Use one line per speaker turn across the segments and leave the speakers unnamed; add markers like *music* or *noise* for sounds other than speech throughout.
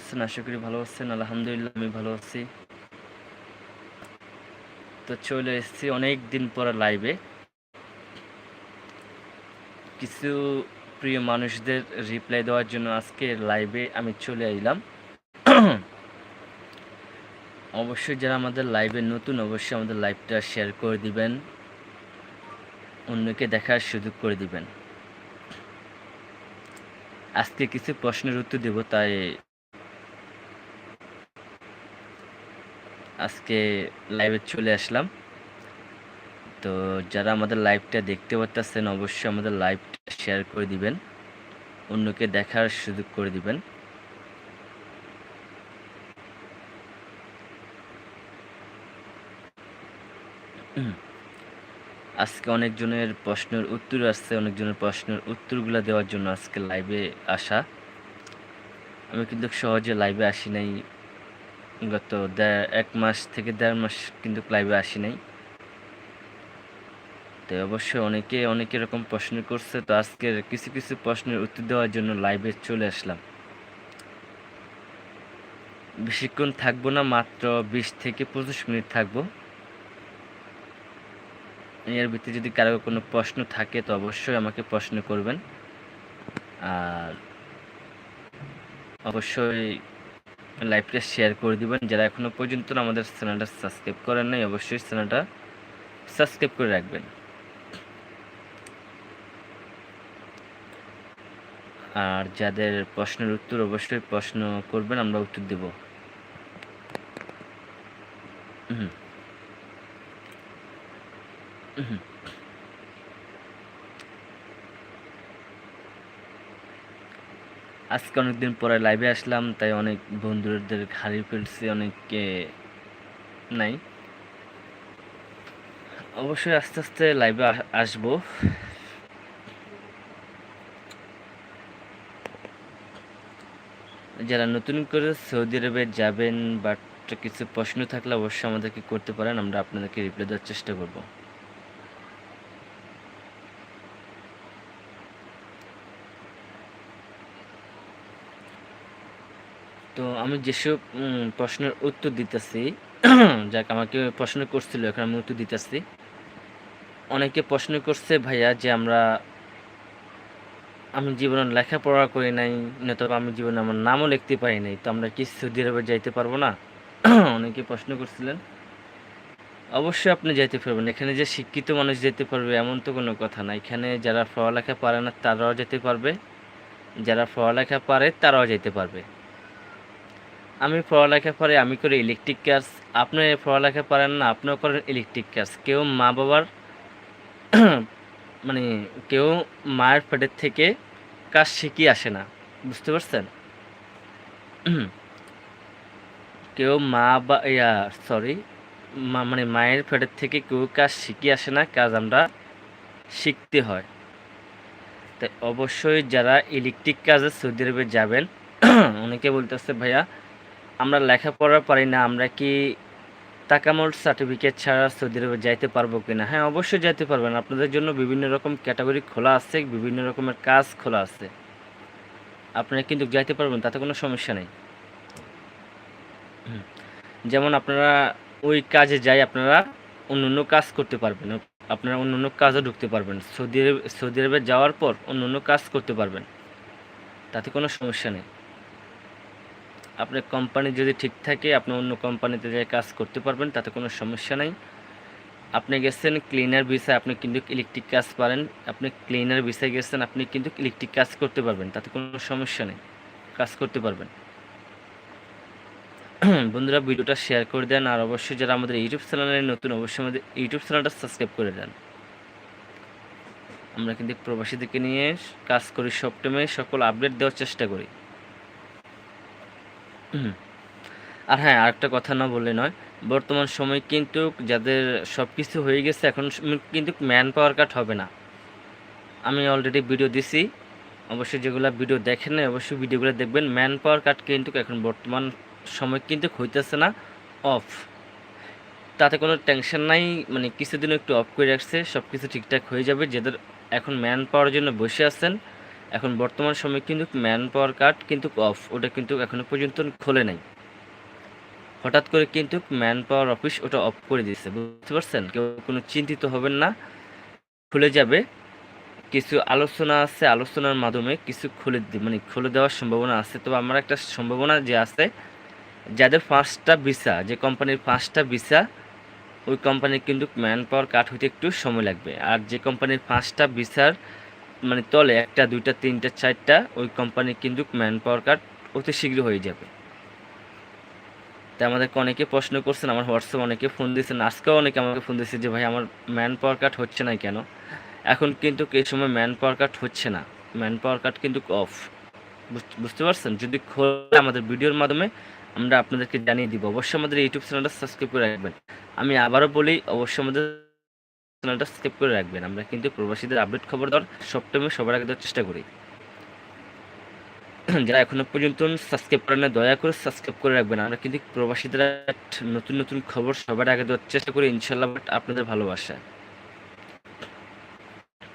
আছেন? আশা করি ভালো আছেন। আলহামদুলিল্লাহ, আমি ভালো আছি। তো চলে এসেছি অনেক দিন পর লাইভে কিছু প্রিয় মানুষদের রিপ্লাই দেওয়ার জন্য আজকে লাইভে আমি চলে এলাম। অবশ্যই যারা আমাদের লাইভে নতুন, অবশ্যই আমাদের লাইভটা শেয়ার করে দিবেন। অন্যকে দেখার সুযোগ করে দিবেন। আজকে কিছু প্রশ্নের উত্তর দেব, তাই আজকে লাইভে চলে আসলাম। তো যারা আমাদের লাইভটা দেখতে পারতেছেন, অবশ্যই আমাদের লাইভটা শেয়ার করে দিবেন। অন্যকে দেখার সুযোগ করে দিবেন। আজকে অনেকজনের প্রশ্নের উত্তর আসছে, অনেকজনের প্রশ্নের উত্তরগুলো দেওয়ার জন্য আজকে লাইভে আসা। আমি কিন্তু সহজে লাইভে আসি নাই। গত এক মাস থেকে দেড় মাস কিন্তু লাইভে আসি নাই। তো অবশ্যই অনেকে, অনেক এরকম প্রশ্ন করছে, তো আজকের কিছু কিছু প্রশ্নের উত্তর দেওয়ার জন্য লাইভে চলে আসলাম। বেশিক্ষণ থাকব না, মাত্র বিশ থেকে পঁচিশ মিনিট থাকব। এর ভিত্তি যদি কারও কোনো প্রশ্ন থাকে, তো অবশ্যই আমাকে প্রশ্ন করবেন। আর অবশ্যই লাইভটা শেয়ার করে দিবেন। যারা এখনও পর্যন্ত আমাদের চ্যানেলটা সাবস্ক্রাইব করেন নাই, অবশ্যই চ্যানেলটা সাবস্ক্রাইব করে রাখবেন। আর যাদের প্রশ্নের উত্তর অবশ্যই প্রশ্ন করবেন, আমরা উত্তর দেব। আজকে অনেকদিন পরে লাইভে আসলাম, তাই অনেক বন্ধুদের হারিয়ে ফেলছি, অনেককে নাই। অবশ্যই আস্তে আস্তে লাইভে আসব। যারা নতুন করে সৌদি আরবে যাবেন বাট কিছু প্রশ্ন থাকলে অবশ্যই আমাদেরকে করতে পারেন, আমরা আপনাদেরকে রিপ্লাই দেওয়ার চেষ্টা করব। তো আমি যেসব প্রশ্নের উত্তর দিতেছি, *clears throat* যাক, আমাকে প্রশ্ন করছিল, এখন আমি উত্তর দিতেছি। অনেকে প্রশ্ন করছে, ভাইয়া, যে আমরা, আমি জীবনে লেখাপড়া করি নাই নতুবা আমি জীবনে আমার নামও লিখতে পারি নাই, তো আমরা কি সৌদি আরবে যাইতে পারব না? *clears throat* অনেকে প্রশ্ন করছিলেন। অবশ্যই আপনি যাইতে পারবেন। এখানে যে শিক্ষিত মানুষ যেতে পারবে, এমন তো কোনো কথা না। এখানে যারা পড়ালেখা পারে না, তারাও যেতে পারবে। যারা পড়ালেখা পারে, তারাও যেতে পারবে। আমি পড়ালেখা পরে আমি করি ইলেকট্রিক কাজ আপনি পড়ালেখা পারেন না, আপনিও করেন ইলেকট্রিক কাজ কেউ মা বাবার মানে কেউ মায়ের পেটের থেকে কাজ শিখিয়ে আসে না, বুঝতে পারছেন? কেউ মা বা, ইয়া সরি মানে মায়ের পেটের থেকে কেউ কাজ শিখিয়ে আসে না, কাজ আমরা শিখতে হয়। তাই অবশ্যই যারা ইলেকট্রিক কাজে সৌদি আরবে যাবেন, *clears throat* অনেকে বলতেছে, ভাইয়া আমরা লেখাপড়া পারি না, আমরা কি তাকামল সার্টিফিকেট ছাড়া সৌদি আরবে যাইতে পারব কি না হ্যাঁ অবশ্যই যাইতে পারবেন। আপনাদের জন্য বিভিন্ন রকম ক্যাটাগরি খোলা আছে, বিভিন্ন রকমের কাজ খোলা আছে। আপনারা কিন্তু যাইতে পারবেন, তাতে কোনো সমস্যা নেই। যেমন আপনারা ওই কাজে যাই, আপনারা অন্য অন্য কাজ করতে পারবেন। আপনারা অন্য অন্য কাজও ঢুকতে পারবেন। সৌদি আরবে সৌদি আরবে যাওয়ার পর অন্য অন্য কাজ করতে পারবেন। তাতে কোনো সমস্যা নেই। আপনার কোম্পানি যদি ঠিক থাকে, আপনি অন্য কোম্পানিতে যাই কাজ করতে পারবেন, তাতে কোনো সমস্যা নাই। আপনি গেছেন ক্লিনার বিষয়ে আপনি কিন্তু ইলেকট্রিক কাজ পারেন। আপনি ক্লিনার বিষয়ে গেছেন, আপনি কিন্তু ইলেকট্রিক কাজ করতে পারবেন, তাতে কোনো সমস্যা নেই। কাজ করতে পারবেন। *clears throat* বন্ধুরা, ভিডিওটা শেয়ার করে দেন, আর অবশ্যই যারা আমাদের ইউটিউব চ্যানেলে নতুন, অবশ্যই আমাদের ইউটিউব চ্যানেলটা সাবস্ক্রাইব করে দেন। আমরা কিন্তু প্রবাসীদেরকে নিয়ে কাজ করি সব টাইমে সকল আপডেট দেওয়ার চেষ্টা করি। আর হ্যাঁ আরেকটা কথা না বললে নয়, বর্তমান সময় কিন্তু যাদের সব কিছু হয়ে গেছে, এখন কিন্তু ম্যান পাওয়ার কাট হবে না। আমি অলরেডি ভিডিও দিছি, অবশ্যই যেগুলো ভিডিও দেখেন না অবশ্যই ভিডিওগুলো দেখবেন। ম্যান পাওয়ার কাট কিন্তু এখন বর্তমান সময় কিন্তু হইতেছে না অফ তাতে কোনো টেনশন নাই মানে কিছুদিন একটু অফ করে রাখছে সব কিছু ঠিকঠাক হয়ে যাবে। যাদের এখন ম্যান পাওয়ার জন্য বসে আছেন এখন বর্তমান সময়ে কিন্তু ম্যান পাওয়ার কার্ড কিন্তু অফ। ওটা কিন্তু এখনও পর্যন্ত খোলে নাই। হঠাৎ করে কিন্তু ম্যান পাওয়ার অফিস ওটা অফ করে দিয়েছে, বুঝতে পারছেন? কেউ কোনো চিন্তিত হবেন না, খুলে যাবে। কিছু আলোচনা আছে, আলোচনার মাধ্যমে কিছু খুলে মানে খুলে দেওয়ার সম্ভাবনা আছে। তবে আমার একটা সম্ভাবনা যে আছে, যাদের পাঁচটা ভিসা, যে কোম্পানির পাঁচটা ভিসা, ওই কোম্পানির কিন্তু ম্যান পাওয়ার কাট হইতে একটু সময় লাগবে। আর যে কোম্পানির পাঁচটা ভিসার মানে তলে একটা, দুইটা, তিনটা, চারটা, ওই কোম্পানির কিন্তু ম্যান পাওয়ার কাট অতি শীঘ্র হয়ে যাবে। তাই আমাদেরকে অনেকে প্রশ্ন করছেন, আমার হোয়াটসঅ্যাপ অনেকে ফোন দিয়েছেন, আজকেও অনেকে আমাকে ফোন দিয়েছে যে, ভাই, আমার ম্যান পাওয়ার কাট হচ্ছে না কেন? এখন কিন্তু এই সময় ম্যান পাওয়ার কাট হচ্ছে না। ম্যান পাওয়ার কাট কিন্তু অফ বুঝতে পারছেন? যদি খোলে আমাদের ভিডিওর মাধ্যমে, আমরা আপনাদেরকে জানিয়ে দিব। অবশ্যই আমাদের ইউটিউব চ্যানেলটা সাবস্ক্রাইব করে রাখবেন। আমি আবারও বলি, অবশ্যই আমাদের চ্যানেলটা সাবস্ক্রাইব করে রাখবেন। আমরা কিন্তু প্রবাসীদের আপডেট খবর দেওয়ার সব টাইমে সবার আগে দেওয়ার চেষ্টা করি। *clears throat* যারা এখনও পর্যন্ত সাবস্ক্রাইব করেন না দয়া করে সাবস্ক্রাইব করে রাখবেন। আমরা কিন্তু প্রবাসীদের নতুন নতুন খবর সবার আগে দেওয়ার চেষ্টা করি ইনশাল্লাহ বাট আপনাদের ভালোবাসা।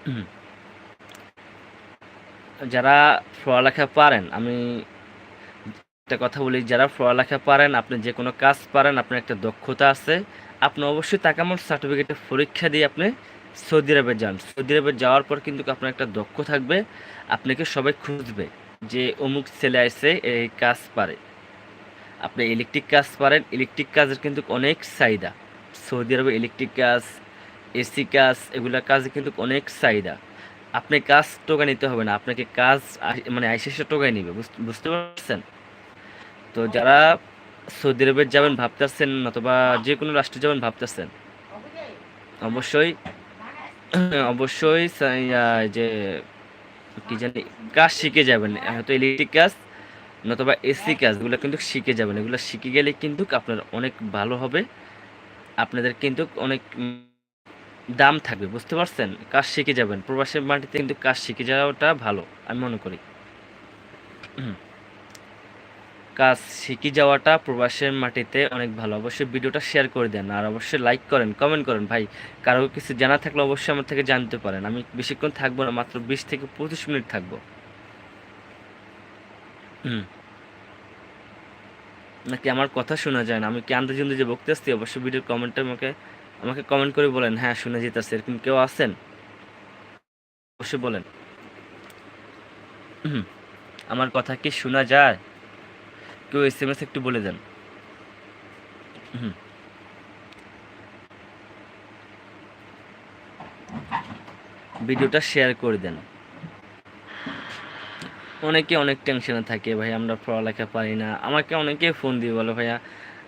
*clears throat* যারা পড়ালেখা পারেন, আমি একটা কথা বলি, যারা পড়ালেখা পারেন, আপনি যে কোনো কাজ পারেন, আপনার একটা দক্ষতা আছে আপনি অবশ্যই তাকামল সার্টিফিকেটের পরীক্ষা দিয়ে আপনি সৌদি আরবে যান। সৌদি আরবে যাওয়ার পর কিন্তু আপনার একটা দক্ষ থাকবে, আপনাকে সবাই খুঁজবে যে অমুক ছেলে আসে এই কাজ পারে। আপনি ইলেকট্রিক কাজ পারেন ইলেকট্রিক কাজের কিন্তু অনেক চাহিদা। সৌদি আরবে ইলেকট্রিক কাজ, এসি কাজ, এগুলো কাজে কিন্তু অনেক চাহিদা। আপনি কাজ টোকা নিতে হবে না, আপনাকে কাজ মানে আইসিসে টোকায় নিবে বুঝতে পারছেন? তো যারা সৌদি আরবে যাবেন ভাবতেছেন অথবা যে কোনো রাষ্ট্রে যাবেন ভাবতেছেন? অবশ্যই। *clears throat* অবশ্যই যে, কি জানি, কাজ শিখে যাবেন। হয়তো ইলেকট্রিক কাজ নতুবা এসি কাজগুলো কিন্তু শিখে যাবেন। এগুলো শিখে গেলে কিন্তু আপনার অনেক ভালো হবে। আপনাদের কিন্তু অনেক দাম থাকবে, বুঝতে পারছেন? কাজ শিখে যাবেন। প্রবাসের মাটিতে কিন্তু কাজ শিখে যাওয়াটা ভালো, আমি মনে করি। *clears throat* কাজ শিখে যাওয়াটা প্রবাসের মাটিতে অনেক ভালো। অবশ্যই ভিডিওটা শেয়ার করে দেন আর অবশ্যই লাইক করেন কমেন্ট করেন। ভাই, কারও কিছু জানা থাকলে অবশ্যই আমার থেকে জানতে পারেন। আমি বেশিক্ষণ থাকব না, মাত্র বিশ থেকে পঁচিশ মিনিট থাকব। হুম। নাকি আমার কথা শোনা যায় না? আমি কি আন্দাজ যে বকতে আসছি? অবশ্যই ভিডিওর কমেন্টে আমাকে আমাকে কমেন্ট করে বলেন। হ্যাঁ শুনে যেতেছে। এরকম কেউ আছেন? অবশ্যই বলেন। আমার কথা কি শোনা যায়? কেউ এস এম এস একটু বলে দেন। ভিডিওটা শেয়ার করে দেন। অনেকে অনেক টেনশনে থাকে, ভাই, আমরা পড়ালেখা পারি না। আমাকে অনেকে ফোন দিয়ে বলে, ভাইয়া,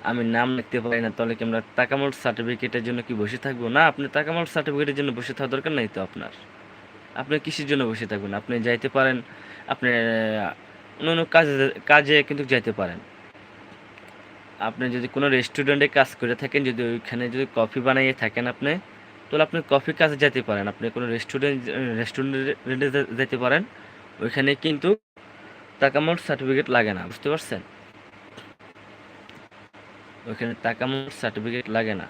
আমি নাম লিখতে পারি না, তাহলে কি আমরা তাকামল সার্টিফিকেটের জন্য কি বসে থাকব? না, আপনি তাকামল সার্টিফিকেটের জন্য বসে থাকা দরকার নাই তো আপনার। আপনি কিসের জন্য বসে থাকবেন? আপনি যাইতে পারেন, আপনি অন্য কাজে কাজে কিন্তু যাইতে পারেন। আপনি যদি কোনো রেস্টুরেন্টে কাজ করে থাকেন, যদি ওইখানে যদি কফি বানাইয়ে থাকেন আপনি, তাহলে আপনি কফি কাজে যেতে পারেন। আপনি কোনো রেস্টুরেন্ট রেস্টুরেন্টে যেতে পারেন, ওইখানে কিন্তু তাকামোর সার্টিফিকেট লাগে না, বুঝতে পারছেন? ওইখানে তাকামোর সার্টিফিকেট লাগে না।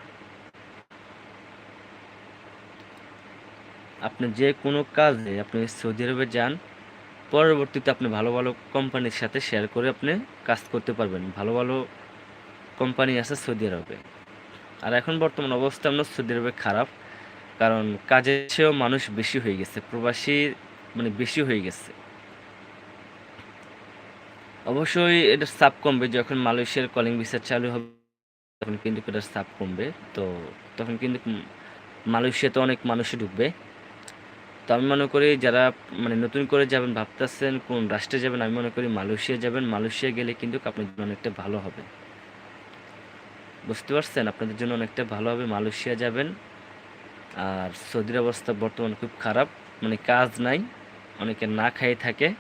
আপনি যে কোনো কাজে আপনি সৌদি আরবে যান পরবর্তীতে আপনি ভালো ভালো কোম্পানির সাথে শেয়ার করে আপনি কাজ করতে পারবেন। ভালো ভালো কোম্পানি আছে সৌদি আরবে। আর এখন বর্তমান অবস্থা আমরা সৌদি আরবে খারাপ, কারণ কাজের চেয়েও মানুষ বেশি হয়ে গেছে, প্রবাসী মানে বেশি হয়ে গেছে। অবশ্যই এটার চাপ কমবে, যখন মালয়েশিয়ার কলিং ভিসা চালু হবে, তখন কিন্তু এটার চাপ কমবে। তো তখন কিন্তু মালয়েশিয়াতে অনেক মানুষই ঢুকবে। তো আমি মনে করি যারা মানে নতুন করে যাবেন, ভাবতেছেন কোন রাষ্ট্রে যাবেন, আমি মনে করি মালয়েশিয়া যাবেন। মালয়েশিয়া গেলে কিন্তু আপনার জন্য অনেকটা ভালো হবে। বুঝতে পারছেন? আপনাদের জন্য অনেকটা ভালো হবে। মালয়েশিয়া যাবেন। আর সৌদির অবস্থা বর্তমানে খুব খারাপ। মানে কাজ নাই। অনেকে না খাই থাকে।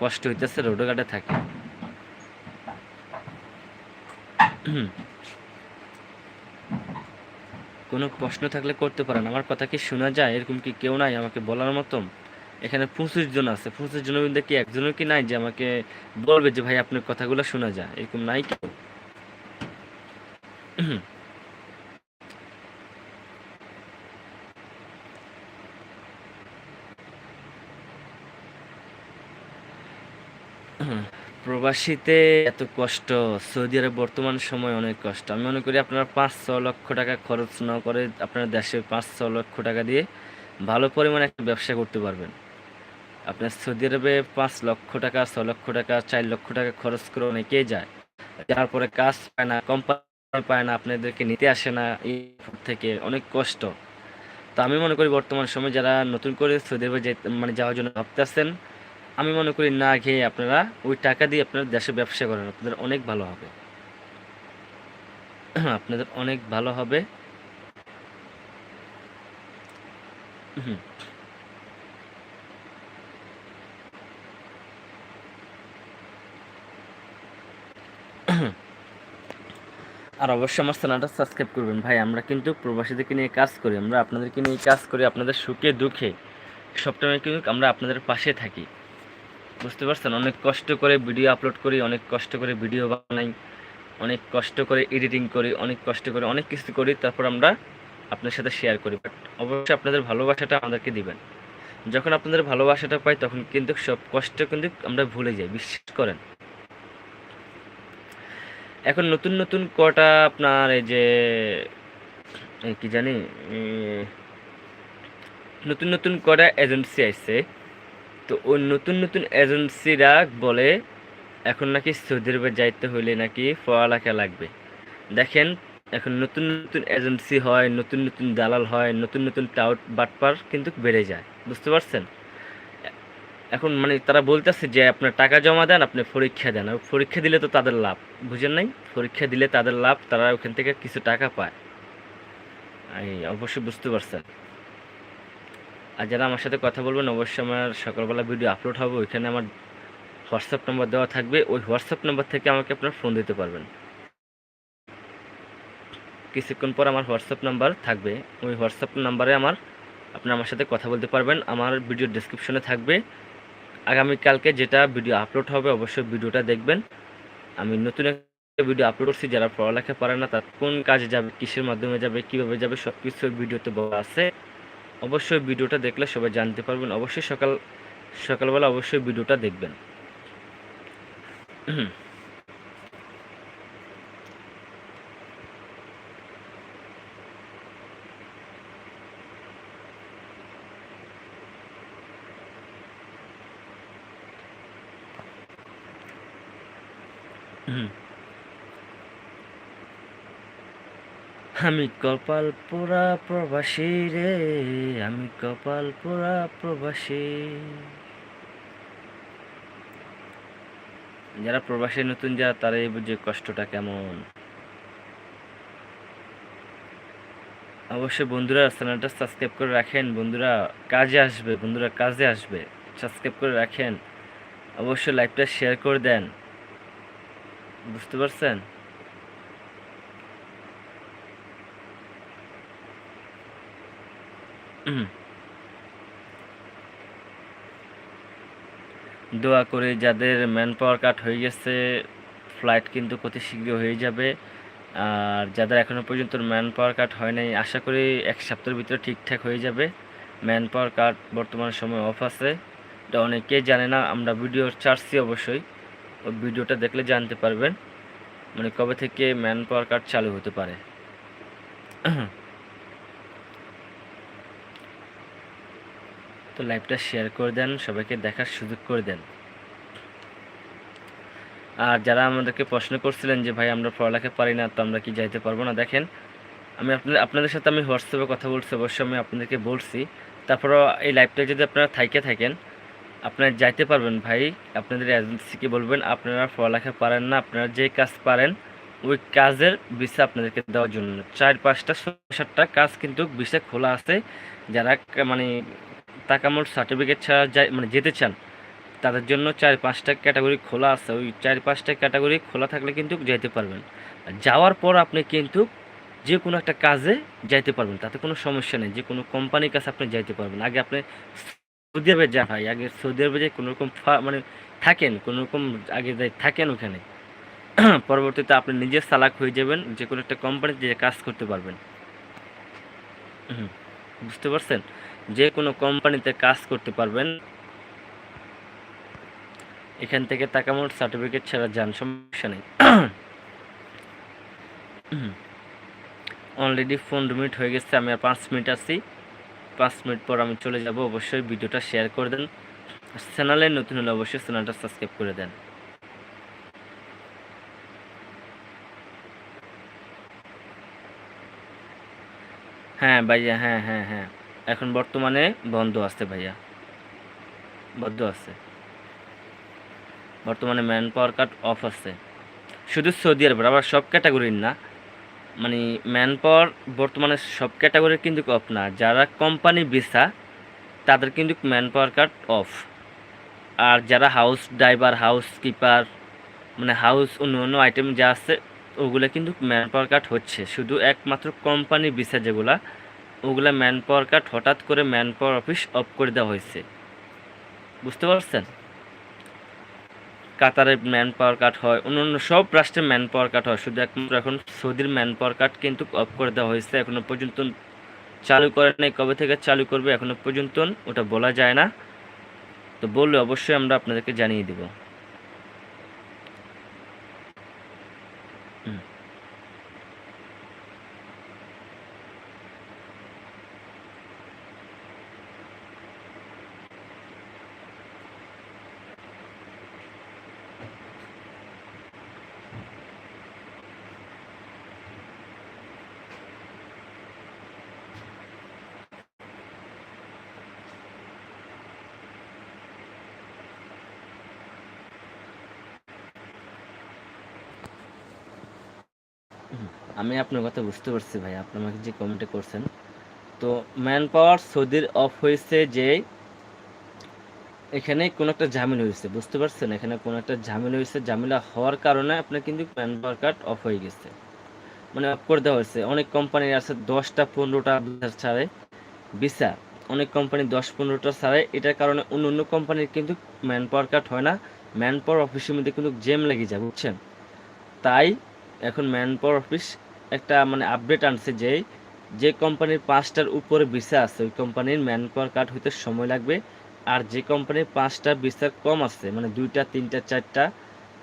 কষ্ট হইতেছে রোডে ঘাটে থাকে। কোনো প্রশ্ন থাকলে করতে পারেন। আমার কথা কি শোনা যায়? এরকম কি কেউ নাই আমাকে বলার মতন? এখানে পঁচিশ জন আছে। পঁচিশ জনের মধ্যে কি একজনের কি নাই যে আমাকে বলবে যে, ভাই, আপনার কথাগুলো শোনা যায়? এরকম নাই কেউ? প্রবাসীতে এত কষ্ট, সৌদি আরব বর্তমান সময় অনেক কষ্ট। আমি মনে করি আপনারা পাঁচ ছ লক্ষ টাকা খরচ না করে আপনার দেশে পাঁচ ছ লক্ষ টাকা দিয়ে ভালো পরিমাণে একটা ব্যবসা করতে পারবেন। আপনার সৌদি আরবে পাঁচ লক্ষ টাকা, ছ লক্ষ টাকা, চার লক্ষ টাকা খরচ করে অনেকেই যায়। যার পরে কাজ পায় না কোম্পানি পায় না, আপনাদেরকে নিতে আসে না এই থেকে অনেক কষ্ট। তো আমি মনে করি বর্তমান সময়ে যারা নতুন করে সৌদি আরবে মানে যাওয়ার জন্য ভাবতে ভাবতেছেন আমি মনে করি না খেয়ে আপনারা ওই টাকা দিয়ে আপনারা দেশে ব্যবসা করেন, আপনাদের অনেক ভালো হবে। *clears throat* আপনাদের অনেক ভালো হবে। *clears throat* আর অবশ্যই আমার চ্যানেলটা সাবস্ক্রাইব করবেন। ভাই, আমরা কিন্তু প্রবাসীদেরকে নিয়ে কাজ করি, আমরা আপনাদেরকে নিয়ে কাজ করি আপনাদের সুখে, দুঃখে। সবসময় কিন্তু আমরা আপনাদের পাশে থাকি। বুঝতে পারছেন? অনেক কষ্ট করে ভিডিও আপলোড করি, অনেক কষ্ট করে ভিডিও বানাই, অনেক কষ্ট করে এডিটিং করি, অনেক কষ্ট করে অনেক কিছু করি, তারপর আমরা আপনার সাথে শেয়ার করি। বাট অবশ্যই আপনাদের ভালোবাসাটা আমাদেরকে দিবেন। যখন আপনাদের ভালোবাসাটা পাই, তখন কিন্তু সব কষ্ট কিন্তু আমরা ভুলে যাই, বিশ্বাস করেন। এখন নতুন নতুন কটা আপনার এই যে কি জানি নতুন নতুন কটা এজেন্সি আসছে তো ওই নতুন নতুন এজেন্সিরা বলে, এখন নাকি সৌদি আরবে যাইতে হইলে নাকি পড়ালেখা লাগবে। দেখেন, এখন নতুন নতুন এজেন্সি হয়, নতুন নতুন দালাল হয়, নতুন নতুন টাউট বাটপার কিন্তু বেড়ে যায়। বুঝতে পারছেন? এখন মানে তারা বলতেছে যে, আপনার টাকা জমা দেন, আপনি পরীক্ষা দেন। পরীক্ষা দিলে তো তাদের লাভ, বুঝেন নাই? পরীক্ষা দিলে তাদের লাভ, তারা ওখান থেকে কিছু টাকা পায়। অবশ্যই বুঝতে পারছেন। আর যারা আমার সাথে কথা বলবেন, অবশ্যই আমার সকালবেলা ভিডিও আপলোড হবে। ওইখানে আমার হোয়াটসঅ্যাপ নাম্বার দেওয়া থাকবে। ওই হোয়াটসঅ্যাপ নাম্বার থেকে আমাকে আপনার ফোন দিতে পারবেন। কিছুক্ষণ পর আমার হোয়াটসঅ্যাপ নাম্বার থাকবে। ওই হোয়াটসঅ্যাপ নাম্বারে আমার, আপনি আমার সাথে কথা বলতে পারবেন। আমার ভিডিও ডিসক্রিপশনে থাকবে। আগামীকালকে যেটা ভিডিও আপলোড হবে, অবশ্যই ভিডিওটা দেখবেন। আমি নতুন একটা ভিডিও আপলোড করছি। যারা পড়ালেখা পারে না, তার কোন কাজে যাবে, কিসের মাধ্যমে যাবে, কীভাবে যাবে সব কিছু ভিডিওতে বলা আছে। অবশ্যই ভিডিওটা দেখলে সবাই জানতে পারবেন। অবশ্যই সকাল সকালবেলা অবশ্যই ভিডিওটা দেখবেন। হুম। আমি কপাল পোড়া প্রবাসী রে, আমি কপাল পোড়া প্রবাসী। যারা প্রবাসী নতুন যারা তারাই বুঝে কষ্টটা কেমন? অবশ্যই বন্ধুরা, চ্যানেলটা সাবস্ক্রাইব করে রাখেন। বন্ধুরা, কাজে আসবে, বন্ধুরা, কাজে আসবে। সাবস্ক্রাইব করে রাখেন। অবশ্যই লাইভটা শেয়ার করে দেন। বুঝতে পারছেন? দোয়া করে যাদের ম্যান পাওয়ার কাট হয়ে গেছে ফ্লাইট কিন্তু অতি শীঘ্র হয়ে যাবে। আর যাদের এখনও পর্যন্ত ম্যান পাওয়ার কাট হয় নাই, আশা করি এক সপ্তাহের ভিতরে ঠিকঠাক হয়ে যাবে। ম্যান পাওয়ার কাট বর্তমান সময় অফ আছে। এটা অনেকেই জানে না, আমরা ভিডিও ছাড়ছি অবশ্যই। ওই ভিডিওটা দেখলে জানতে পারবেন। মানে কবে থেকে ম্যান পাওয়ার কাট চালু হতে পারে। তো লাইভটা শেয়ার করে দেন, সবাইকে দেখার সুযোগ করে দেন। আর যারা আমাদেরকে প্রশ্ন করছিলেন যে, ভাই, আমরা পড়ালেখা পারি না, তো আমরা কি যাইতে পারব না? দেখেন, আমি আপনাদের আপনাদের সাথে আমি হোয়াটসঅ্যাপে কথা বলছি, অবশ্যই আমি আপনাদেরকে বলছি। তারপরও এই লাইভটা যদি আপনারা থাইকে থাকেন, আপনারা যাইতে পারবেন, ভাই। আপনাদের এজেন্সিকে বলবেন? আপনারা পড়ালেখা পারেন না, আপনারা যে কাজ পারেন, ওই কাজের ভিসা আপনাদেরকে দেওয়ার জন্য। চার পাঁচটা সাতটা কাজ কিন্তু ভিসা খোলা আছে। যারা মানে তাকামোর সার্টিফিকেট ছাড়া যাই মানে যেতে চান, তাদের জন্য চার পাঁচটা ক্যাটাগরি খোলা আছে। ওই চার পাঁচটা ক্যাটাগরি খোলা থাকলে কিন্তু যাইতে পারবেন। যাওয়ার পর আপনি কিন্তু যে কোনো একটা কাজে যাইতে পারবেন, তাতে কোনো সমস্যা নেই। যে কোনো কোম্পানির কাছে আপনি যাইতে পারবেন। আগে আপনি সৌদি আরবে যা ভাই। আগে সৌদি আরবে যে কোনো রকম মানে থাকেন, কোনো রকম আগে যাই থাকেন ওখানে। *clears throat* পরবর্তীতে আপনি নিজে সালাক হয়ে যাবেন যে কোনো একটা কোম্পানিতে যে কাজ করতে পারবেন। বুঝতে পারছেন? যে কোনো কোম্পানিতে কাজ করতে পারবেন। এখান থেকে তাকামোর সার্টিফিকেট ছাড়া যান, সমস্যা নেই। অলরেডি পনেরো মিনিট হয়ে গেছে, আমি আর পাঁচ মিনিট আছি। পাঁচ মিনিট পর আমি চলে যাব, অবশ্যই ভিডিওটা শেয়ার করে দেন। চ্যানেলে নতুন হলে অবশ্যই চ্যানেলটা সাবস্ক্রাইব করে দেন। হ্যাঁ ভাইয়া হ্যাঁ হ্যাঁ হ্যাঁ। এখন বর্তমানে বন্ধ আছে ভাইয়া। বন্ধ আছে। বর্তমানে ম্যান পাওয়ার কাট অফ আছে। শুধু সৌদি আরব, আবার সব ক্যাটাগরির না। মানে ম্যান পাওয়ার বর্তমানে সব ক্যাটাগরির কিন্তু অফ না। যারা কোম্পানি ভিসা তাদের কিন্তু ম্যান পাওয়ার কাট অফ আর যারা হাউস ড্রাইভার হাউস কিপার মানে হাউস অন্য অন্য আইটেম যা আছে, ওগুলো কিন্তু ম্যান পাওয়ার কাট হচ্ছে। শুধু একমাত্র কোম্পানি ভিসা যেগুলা ওগুলো ম্যান পাওয়ার কাট হঠাৎ করে ম্যান পাওয়ার অফিস অফ করে দেওয়া হয়েছে। বুঝতে পারছেন? কাতারের ম্যান পাওয়ার কাট হয়, অন্য অন্য সব রাষ্ট্রের ম্যান পাওয়ার কাট হয়, শুধু একমাত্র এখন সৌদির ম্যান পাওয়ার কাট কিন্তু অফ করে দেওয়া হয়েছে, এখনও পর্যন্ত চালু করে নাই, কবে থেকে চালু করবে এখনও পর্যন্ত ওটা বলা যায় না। তো বললে অবশ্যই আমরা আপনাদেরকে জানিয়ে দেব। আমি আপনার কথা বুঝতে পারছি ভাই, আপনি আমাকে যে কমেন্টে করছেন। তো ম্যান পাওয়ার সৌদির অফ হয়েছে যে এখানে কোনো একটা ঝামেলা হয়েছে, বুঝতে পারছেন? এখানে কোনো একটা ঝামেলা হয়েছে, ঝামেলা হওয়ার কারণে আপনার কিন্তু ম্যান পাওয়ার কার্ড অফ হয়ে গেছে। মানে অফ করে দেওয়া হয়েছে। অনেক কোম্পানির আছে দশটা পনেরোটা ছাড়ে ভিসা। অনেক কোম্পানি দশ পনেরোটা ছাড়ে, এটার কারণে অন্য অন্য কোম্পানির কিন্তু ম্যান পাওয়ার কার্ড হয় না। ম্যান পাওয়ার অফিসের মধ্যে কিন্তু জেম লেগে যায়, বুঝছেন? তাই এখন ম্যান পাওয়ার অফিস একটা মানে আপডেট আনছে যে যে কোম্পানির পাঁচটার উপরে ভিসা আছে, ওই কোম্পানির ম্যান পাওয়ার কার্ড হইতে সময় লাগবে। আর যে কোম্পানির পাঁচটা ভিসার কম আছে মানে দুইটা, তিনটা, চারটা,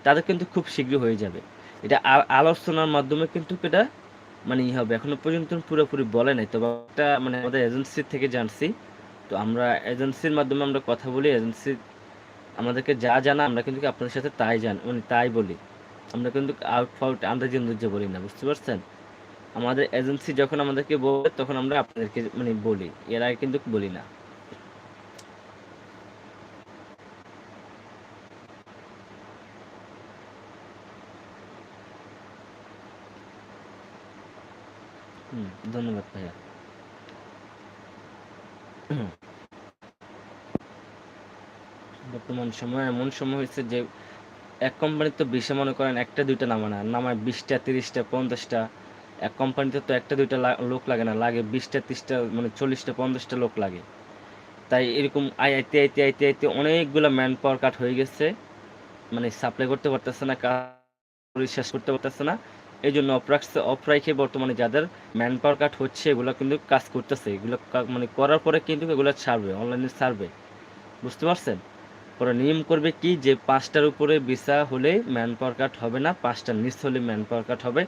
তাদের কিন্তু খুব শীঘ্র হয়ে যাবে। এটা আলোচনার মাধ্যমে কিন্তু এটা মানে ই হবে। এখনও পর্যন্ত পুরোপুরি বলে নাই। তবে একটা মানে আমাদের এজেন্সির থেকে জানছি। তো আমরা এজেন্সির মাধ্যমে আমরা কথা বলি। এজেন্সি আমাদেরকে যা জানা আমরা কিন্তু আপনাদের সাথে তাই জান মানে তাই বলি। আমরা কিন্তু আউট ফাউট আমরা যে বলি না। বুঝতে পারছেন? আমাদের এজেন্সি যখন আমাদেরকে বলে, তখন আমরা আপনাদেরকে মানে বলি। এর আগে কিন্তু বলি না। ধন্যবাদ ভাইয়া। বর্তমান সময় এমন সময় হয়েছে যে, এক কোম্পানির তো বেশি মনে করেন একটা, দুইটা নামা না, নামায় বিশটা, তিরিশটা, পঞ্চাশটা। এক কোম্পানিতে তো একটা, দুইটা লোক লাগে না, লাগে বিশটা, তিরিশটা মানে চল্লিশটা, পঞ্চাশটা লোক লাগে। তাই এরকম আই আইতে আইতে আইতে আইতে অনেকগুলো ম্যান পাওয়ার কাট হয়ে গেছে। মানে সাপ্লাই করতে পারতেছে না, কাজ শেষ করতে পারতেছে না। এই জন্য অফ রাখে বর্তমানে যাদের ম্যান পাওয়ার কাট হচ্ছে, এগুলো কিন্তু কাজ করতেছে। এগুলো মানে করার পরে কিন্তু এগুলো ছাড়বে অনলাইনে ছাড়বে। বুঝতে পারছেন? পরে নিয়ম করবে কি? যে পাঁচটার উপরে ভিসা হলে ম্যান পাওয়ার কাট হবে না পাঁচটার নিচ হলে ম্যান পাওয়ার কাট হবে।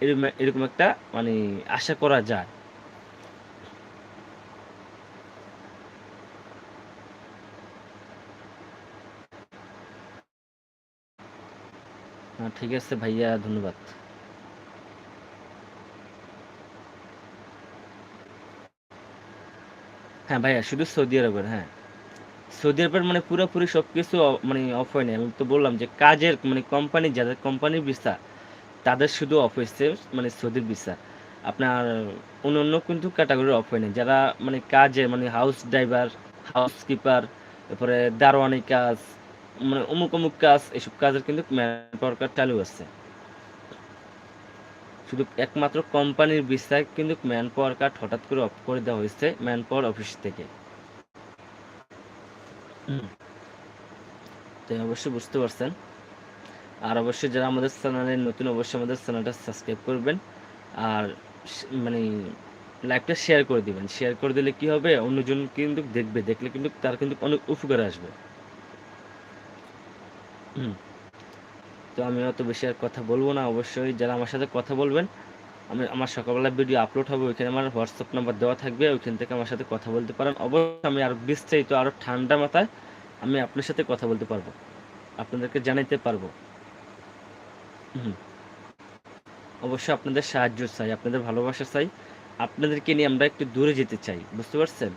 এরকম এরকম একটা মানে আশা করা যায়। হ্যাঁ ঠিক আছে ভাইয়া, ধন্যবাদ। হ্যাঁ ভাইয়া, শুধু সৌদি আরবের হ্যাঁ। সৌদি আরবের মানে পুরোপুরি সব কিছু মানে অফ হয়নি আমি তো বললাম যে কাজের মানে কোম্পানি, যাদের কোম্পানির ভিসা তাদের শুধু অফ হয়েছে মানে সৌদির ভিসা আপনার অন্য অন্য কিন্তু ক্যাটাগরির অফ হয়নি। যারা মানে কাজে মানে হাউস ড্রাইভার হাউস কিপার তারপরে দারোয়ানি কাজ মানে অমুক অমুক কাজ এসব কাজের কিন্তু ম্যান পাওয়ার কার্ড চালু আছে। শুধু একমাত্র কোম্পানির ভিসা কিন্তু ম্যান পাওয়ার কার্ড হঠাৎ করে অফ করে দেওয়া হয়েছে ম্যান পাওয়ার অফিস থেকে। তাই অবশ্যই বুঝতে পারছেন। আর অবশ্যই যারা আমাদের চ্যানেলে নতুন, অবশ্যই আমাদের চ্যানেলটা সাবস্ক্রাইব করবেন। আর মানে লাইভটা শেয়ার করে দিবেন। শেয়ার করে দিলে কি হবে? অন্যজন কিন্তু দেখবে। দেখলে কিন্তু তার কিন্তু অনেক উপকার আসবে। তো আমি অত বেশি আর কথা বলব না। অবশ্যই যারা আমার সাথে কথা বলবেন, আমি, আমার সকালবেলা ভিডিও আপলোড হবে। ওইখানে আমার হোয়াটসঅ্যাপ নাম্বার দেওয়া থাকবে। ওইখান থেকে আমার সাথে কথা বলতে পারেন। অবশ্যই আমি আরও বিস্তারিত আরও ঠান্ডা মাথায় আমি আপনার সাথে কথা বলতে পারব। আপনাদেরকে জানাইতে পারব। অবশ্যই আপনাদের সাহায্য চাই, আপনাদের ভালোবাসা চাই। আপনাদেরকে নিয়ে আমরা একটু দূরে যেতে চাই, বুঝতে পারছেন?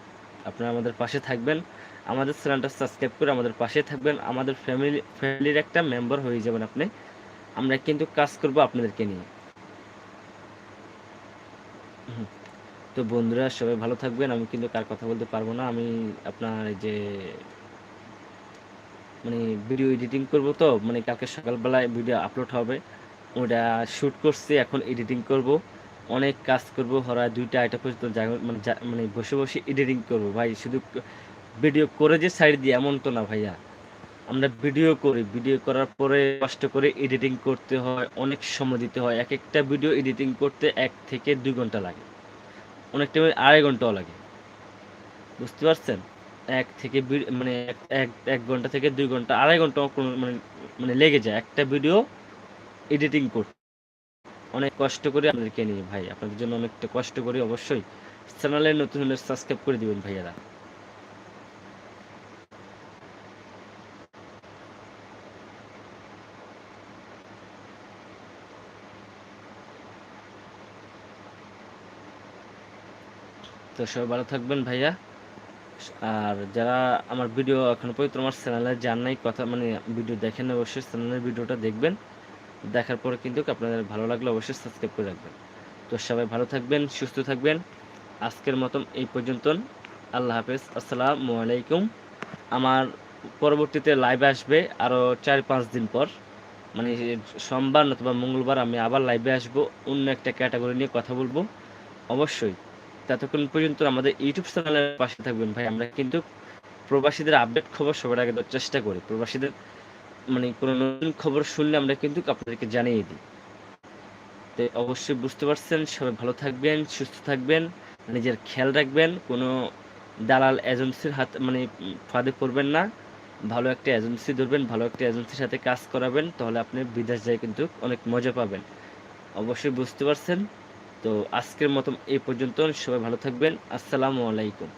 আপনারা আমাদের পাশে থাকবেন, আমাদের চ্যানেলটা সাবস্ক্রাইব করে আমাদের পাশে থাকবেন, আমাদের ফ্যামিলি ফ্যামিলির একটা মেম্বার হয়ে যাবেন আপনি। আমরা কিন্তু কাজ করব আপনাদেরকে নিয়ে। তো বন্ধুরা, সবাই ভালো থাকবেন, আমি কিন্তু কার কথা বলতে পারব না। আমি আপনার যে মানে ভিডিও এডিটিং করব তো মানে কালকে সকালবেলায় ভিডিও আপলোড হবে। ওটা শ্যুট করছি, এখন এডিটিং করব। অনেক কাজ করব হরা দুইটা আইটা পর্যন্ত মানে মানে বসে বসে এডিটিং করব। ভাই, শুধু ভিডিও করে যে সাইড দিয়ে, এমন তো না ভাইয়া। আমরা ভিডিও করি ভিডিও করার পরে কষ্ট করে এডিটিং করতে হয়, অনেক সময় দিতে হয়। এক একটা ভিডিও এডিটিং করতে এক থেকে দুই ঘণ্টা লাগে। অনেক টাইমে আড়াই ঘন্টাও লাগে। বুঝতে পারছেন? এক থেকে মানে এক এক ঘণ্টা থেকে দুই ঘণ্টা, আড়াই ঘণ্টা মানে মানে লেগে যায়। একটা ভিডিও এডিটিং করতে। অনেক কষ্ট করে আপনাদেরকে নিয়ে ভাই, আপনাদের জন্য অনেকটা কষ্ট করি অবশ্যই। চ্যানেলে নতুন হলে সাবস্ক্রাইব করে দিবেন ভাইয়ারা। তো সবাই ভালো থাকবেন ভাইয়া। আর যারা আমার ভিডিও এখনও পর্যন্ত আমার চ্যানেলে যান নাই, কথা মানে ভিডিও দেখেন অবশ্যই চ্যানেলের ভিডিওটা দেখবেন। দেখার পরে কিন্তু আপনাদের ভালো লাগলে অবশ্যই সাবস্ক্রাইব করে রাখবেন। তো সবাই ভালো থাকবেন, সুস্থ থাকবেন। আজকের মতন এই পর্যন্ত আল্লাহ হাফেজ। আসসালামু আলাইকুম। আমার পরবর্তীতে লাইভে আসবে আরও চার পাঁচ দিন পর। মানে সোমবার নতুবা মঙ্গলবার আমি আবার লাইভে আসব। অন্য একটা ক্যাটাগরি নিয়ে কথা বলব। অবশ্যই। ততক্ষণ পর্যন্ত আমাদের ইউটিউব চ্যানেলের পাশে থাকবেন ভাই। আমরা কিন্তু প্রবাসীদের আপডেট খবর সবার আগে দেওয়ার চেষ্টা করি। প্রবাসীদের মানে কোনো নতুন খবর শুনলে আমরা কিন্তু আপনাদেরকে জানিয়ে দিই। তো অবশ্যই বুঝতে পারছেন, সবাই ভালো থাকবেন, সুস্থ থাকবেন, নিজের খেয়াল রাখবেন, কোনো দালাল এজেন্সির হাত মানে ফাঁদে পড়বেন না। ভালো একটা এজেন্সি ধরবেন, ভালো একটা এজেন্সির সাথে কাজ করাবেন, তাহলে আপনি বিদেশ যায় কিন্তু অনেক মজা পাবেন। অবশ্যই বুঝতে পারছেন তো আজকের মতো এই পর্যন্ত। সবাই ভালো থাকবেন। আসসালামু আলাইকুম।